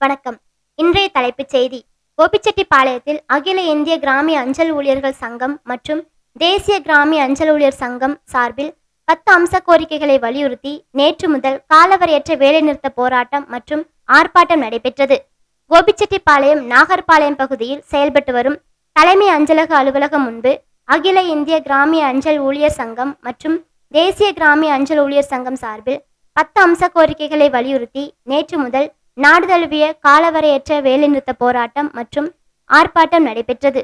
வணக்கம். இன்றைய தலைப்புச் செய்தி. கோபிச்செட்டிப்பாளையத்தில் அகில இந்திய கிராமிய அஞ்சல் ஊழியர்கள் சங்கம் மற்றும் தேசிய கிராமிய அஞ்சல் ஊழியர் சங்கம் சார்பில் பத்து அம்ச கோரிக்கைகளை வலியுறுத்தி நேற்று முதல் காலவரையற்ற வேலைநிறுத்த போராட்டம் மற்றும் ஆர்ப்பாட்டம் நடைபெற்றது. கோபிச்செட்டிப்பாளையம் நாகர்பாளையம் பகுதியில் செயல்பட்டு வரும் தலைமை அஞ்சலக அலுவலகம் முன்பு அகில இந்திய கிராமிய அஞ்சல் ஊழியர் சங்கம் மற்றும் தேசிய கிராமிய அஞ்சல் ஊழியர் சங்கம் சார்பில் பத்து அம்ச கோரிக்கைகளை வலியுறுத்தி நேற்று முதல் நாடு தழுவிய காலவரையற்ற வேலைநிறுத்த போராட்டம் மற்றும் ஆர்ப்பாட்டம் நடைபெற்றது.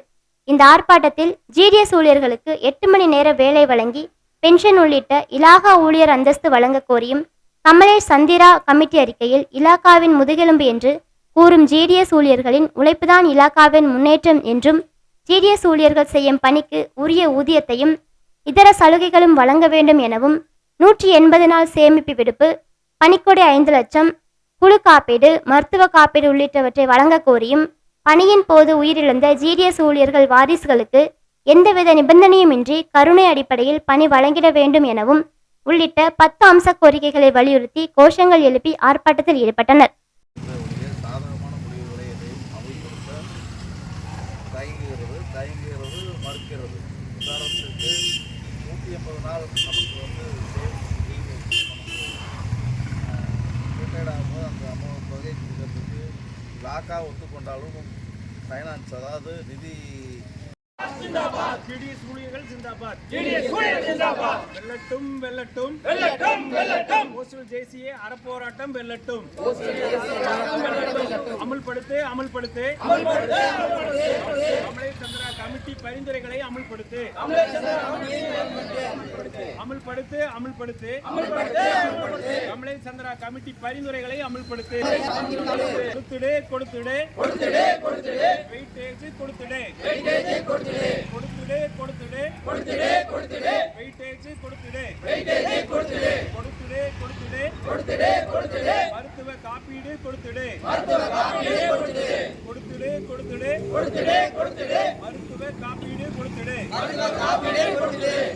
இந்த ஆர்ப்பாட்டத்தில் ஜிடிஎஸ் ஊழியர்களுக்கு எட்டு மணி நேர வேலை வழங்கி பென்ஷன் உள்ளிட்ட இலாகா ஊழியர் அந்தஸ்து வழங்க கோரியும் கமலேஷ் சந்திரா கமிட்டி அறிக்கையில் இலாகாவின் முதுகெலும்பு என்று கூறும் ஜிடிஎஸ் ஊழியர்களின் உழைப்புதான் இலாகாவின் முன்னேற்றம் என்றும் ஜிடிஎஸ் ஊழியர்கள் செய்யும் பணிக்கு உரிய ஊதியத்தையும் இதர சலுகைகளும் வழங்க வேண்டும் எனவும் நூற்றி எண்பது நாள் சேமிப்பு விடுப்பு பணிக்கொடை ஐந்து லட்சம் குழு காப்பீடு மருத்துவ காப்பீடு உள்ளிட்டவற்றை வழங்க கோரியும் பணியின் போது உயிரிழந்த ஜிடிஎஸ் ஊழியர்கள் வாரிசுகளுக்கு எந்தவித நிபந்தனையுமின்றி கருணை அடிப்படையில் பணி வழங்கிட வேண்டும் எனவும் உள்ளிட்ட பத்து அம்ச கோரிக்கைகளை வலியுறுத்தி கோஷங்கள் எழுப்பி ஆர்ப்பாட்டத்தில் ஈடுபட்டனர். மறுக்கிறது. உதாரணத்துக்கு நூற்றி எண்பது நாள் அந்த பகுதியை கொடுக்கறதுக்கு லாக்கா ஒத்துக்கொண்டாலும் ஃபைனான்ஸ் அதாவது நிதி வெள்ளட்டும் வெள்ளட்டும். வெள்ளட்டும் வெள்ளட்டும். போஸ்டல் ஜேசிஏ அறப்போராட்டம் வெல்லட்டும். அமல்படுத்து அமல்படுத்து. கமலே சந்திரா கமிட்டி பரிந்துரைகளை அமல்படுத்து. அமல்படுத்து. அமல்படுத்து கமலே சந்திரா கமிட்டி பரிந்துரைகளை அமல்படுத்து. கொடுத்துடு கொடுத்துடு. கொடுத்துடு வெயிட்டேஜ் கொடுத்துடு. கொடுத்துடு கொடுத்துடு கொடுத்துடு கொடுத்துடு வெயிட்டேஜ் கொடுத்துடு வெயிட்டேஜ் கொடுத்துடு கொடுத்துடு கொடுத்துடு கொடுத்துடு கொடுத்துடு மருத்துவ காப்பீடு கொடுத்துடு. மருத்துவ காப்பீடு கொடுத்துடு. கொடுத்துடு கொடுத்துடு. கொடுத்துடு கொடுத்துடு. மருத்துவ காப்பீடு கொடுத்துடு. மருத்துவ காப்பீடு